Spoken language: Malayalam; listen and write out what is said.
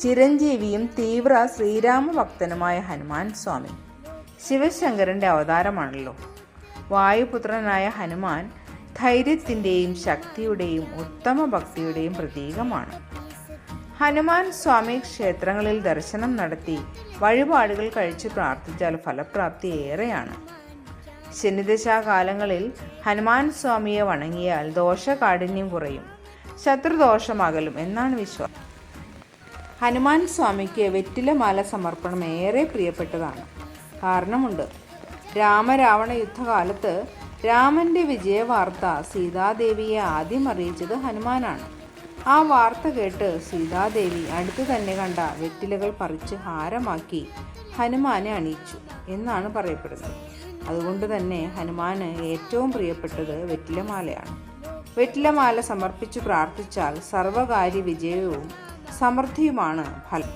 ചിരഞ്ജീവിയും തീവ്ര ശ്രീരാമ ഭക്തനുമായ ഹനുമാൻ സ്വാമി. ശിവശങ്കരന്റെ അവതാരമാണല്ലോ. വായുപുത്രനായ ഹനുമാൻ ധൈര്യത്തിന്റെയും ശക്തിയുടെയും ഉത്തമ ഭക്തിയുടെയും പ്രതീകമാണ്. ഹനുമാൻ സ്വാമി ക്ഷേത്രങ്ങളിൽ ദർശനം നടത്തി വഴിപാടുകൾ കഴിച്ച് പ്രാർത്ഥിച്ചാൽ ഫലപ്രാപ്തി ഏറെയാണ്. ശനിദശാകാലങ്ങളിൽ ഹനുമാൻ സ്വാമിയെ വണങ്ങിയാൽ ദോഷകാഠിന്യം കുറയും. ശത്രുദോഷമകലും എന്നാണ് വിശ്വാസം. ഹനുമാൻ സ്വാമിക്ക് വെറ്റിലമാല സമർപ്പണം ഏറെ പ്രിയപ്പെട്ടതാണ്. കാരണമുണ്ട്. രാമരാവണ യുദ്ധകാലത്ത് രാമന്റെ വിജയവാർത്ത സീതാദേവിയെ ആദ്യം അറിയിച്ചത് ഹനുമാനാണ്. ആ വാർത്ത കേട്ട് സീതാദേവി അടുത്തു തന്നെ കണ്ട വെറ്റിലകൾ പറിച്ച് ഹാരമാക്കി ഹനുമാനെ അണിയിച്ചു എന്നാണ് പറയപ്പെടുന്നത്. അതുകൊണ്ട് തന്നെ ഹനുമാന് ഏറ്റവും പ്രിയപ്പെട്ടത് വെറ്റിലമാലയാണ്. വെറ്റിലമാല സമർപ്പിച്ചു പ്രാർത്ഥിച്ചാൽ സർവകാര്യ വിജയവും സമൃദ്ധിയുമാണ് ഫലം.